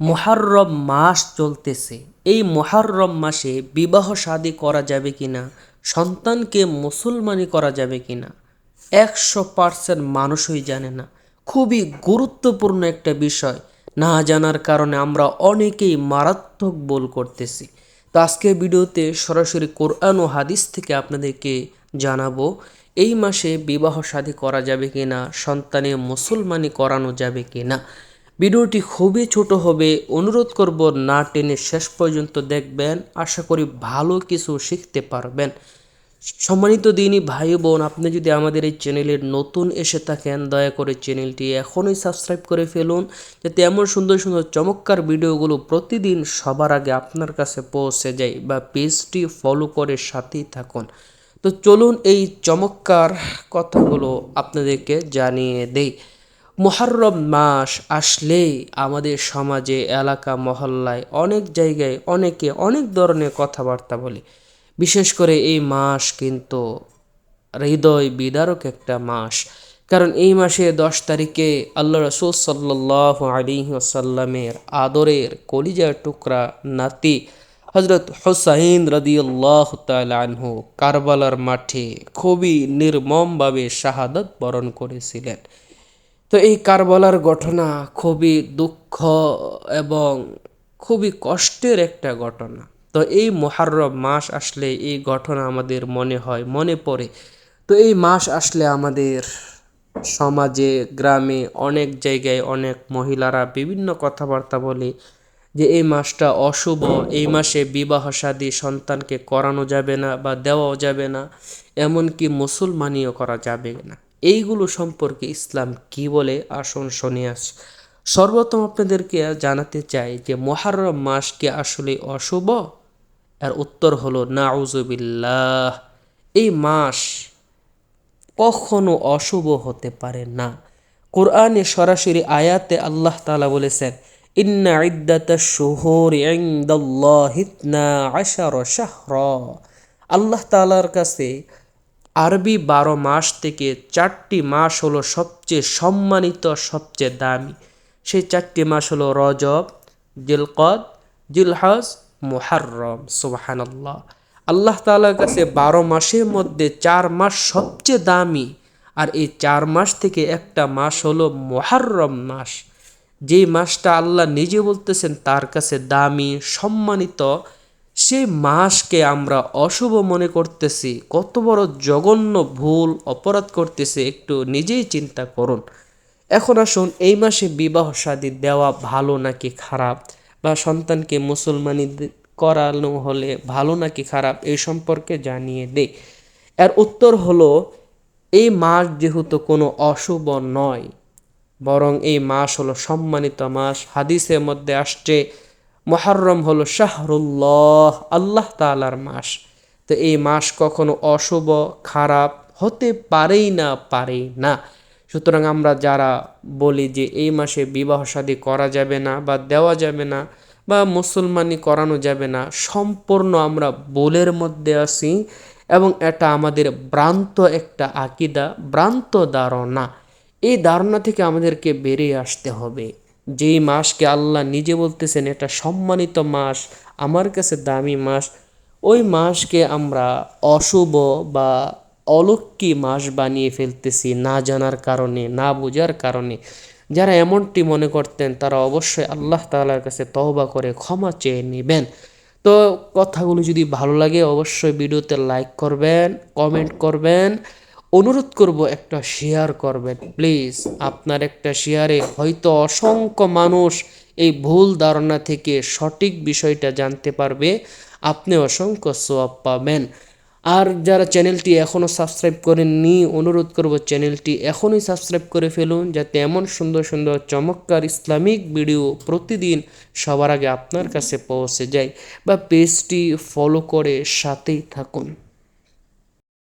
মোহাররম মাস চলতেছে। এই মোহাররম মাসে বিবাহ শাদী করা যাবে কিনা, সন্তানকে মুসলমানি করা যাবে কিনা, একশো পার্সেন্ট মানুষই জানে না। খুবই গুরুত্বপূর্ণ একটা বিষয়, না জানার কারণে আমরা অনেকেই মারাত্মক বল করতেছি। তো আজকের ভিডিওতে সরাসরি কোরআন ও হাদিস থেকে আপনাদেরকে জানাব, এই মাসে বিবাহ শাদী করা যাবে কিনা সন্তানে মুসলমানি করানো যাবে কিনা। ভিডিওটি খুবই ছোট হবে। অনুরোধ করব না টেনে শেষ পর্যন্ত দেখবেন। আশা করি ভালো কিছু শিখতে পারবেন। সম্মানিত দিনই ভাই বোন, আপনি যদি আমাদের এই চ্যানেলের নতুন এসে থাকেন, দয়া করে চ্যানেলটি এখনই সাবস্ক্রাইব করে ফেলুন, যাতে এমন সুন্দর সুন্দর, চমৎকার ভিডিওগুলো প্রতিদিন সবার আগে আপনার কাছে পৌঁছে যায় বা পেজটি ফলো করে সাথেই থাকুন। তো চলুন এই চমৎকার কথাগুলো আপনাদেরকে জানিয়ে দেই। মোহাররম মাস আসলেই আমাদের সমাজে, এলাকা, মহল্লায় অনেক জায়গায় অনেকে অনেক ধরনের কথাবার্তা বলে। বিশেষ করে এই মাস কিন্তু হৃদয় বিদারক একটা মাস। কারণ এই মাসে দশ তারিখে আল্লাহ রসুল সাল্লাহ আলী আসাল্লামের আদরের কলিজার টুকরা নাতি হজরত হোসাইন রদিউল্লাহ আনহু কারবালার মাঠে খুবই নির্মমভাবে শাহাদত বরণ করেছিলেন। তো এই কারবালার ঘটনা খুবই দুঃখ এবং খুবই কষ্টের একটা ঘটনা। তো এই মহারম মাস আসলে এই ঘটনা আমাদের মনে হয়, মনে পড়ে। তো এই মাস আসলে আমাদের সমাজে, গ্রামে অনেক জায়গায় অনেক মহিলারা বিভিন্ন কথাবার্তা বলে যে এই মাসটা অশুভ, এই মাসে বিবাহ সাদী সন্তানকে করানো যাবে না বা দেওয়াও যাবে না, এমনকি মুসলমানিও করা যাবে না। এইগুলো সম্পর্কে ইসলাম কি বলে? আসুন শুনে আস আপনাদেরকে জানাতে চাই যে মহারম মাস কি আসলে অশুভ? এর উত্তর হলো নাউজুবিল্লাহ এই মাস কখনো অশুভ হতে পারে না। কোরআনে সরাসরি আয়াতে আল্লাহ তালা বলেছেন, ইন্না ইদ্দাতা শুহুর আশার শাহর। আল্লাহ তালার কাছে আরবি বারো মাস থেকে চারটি মাস হলো সবচেয়ে সম্মানিত, সবচেয়ে দামি। সেই চারটি মাস হলো রজব, জিলকদ, জিলহজ, মুহাররম। সুবাহানাল্লাহ। আল্লাহ তালার কাছে বারো মাসের মধ্যে চার মাস সবচেয়ে দামি আর এই চার মাস থেকে একটা মাস হলো মোহাররম মাস। যেই মাসটা আল্লাহ নিজে বলতেছেন, তার কাছে দামি, সম্মানিত সেই মাসকে আমরা অশুভ মনে করতেছি। কত বড় জঘন্য ভুল, অপরাধ করতেছে, একটু নিজেই চিন্তা করুন। এখন আসুন, এই মাসে বিবাহ শাদী দেওয়া ভালো নাকি খারাপ? বা সন্তানকে মুসলমানি করানো হলে ভালো নাকি খারাপ? এই সম্পর্কে জানিয়ে দে এর উত্তর হলো, এই মাস যেহেতু কোনো অশুভ নয়, বরং এই মাস হলো সম্মানিত মাস। হাদিসের মধ্যে আসছে মহারম হলো শাহরুল্লাহ, আল্লাহ তালার মাস। তো এই মাস কখনো অশুভ, খারাপ হতে পারেই না পারেই না। সুতরাং আমরা যারা বলি যে এই মাসে বিবাহ শাদী করা যাবে না বা দেওয়া যাবে না বা মুসলমানি করানো যাবে না, সম্পূর্ণ আমরা বোলের মধ্যে আসি এবং এটা আমাদের ভ্রান্ত একটা আকিদা, ভ্রান্ত ধারণা। এই ধারণা থেকে আমাদেরকে বেরিয়ে আসতে হবে। যেই মাসকে আল্লাহ নিজে বলতেছেন, এটা সম্মানিত মাস, আমার কাছে দামি মাস, ওই মাসকে আমরা অশুভ বা অলক্ষী মাস বানিয়ে ফেলতেছি না জানার কারণে, না বোঝার কারণে। যারা এমনটি মনে করতেন, তারা অবশ্যই আল্লাহ তালার কাছে তহবা করে ক্ষমা চেয়ে নেবেন। তো কথাগুলো যদি ভালো লাগে, অবশ্যই ভিডিওতে লাইক করবেন কমেন্ট করবেন। অনুরোধ করব একটা শেয়ার করবেন। প্লিজ আপনার একটা শেয়ারে হয়তো অসংখ্য মানুষ এই ভুল ধারণা থেকে সঠিক বিষয়টা জানতে পারবে। আপনি অসংখ্য সোয়াব পাবেন। আর যারা চ্যানেলটি এখনও সাবস্ক্রাইব করেননি, অনুরোধ করব চ্যানেলটি এখনই সাবস্ক্রাইব করে ফেলুন, যাতে এমন সুন্দর সুন্দর চমৎকার ইসলামিক ভিডিও প্রতিদিন সবার আগে আপনার কাছে পৌঁছে যায়। বা পেজটি ফলো করে সাথেই থাকুন।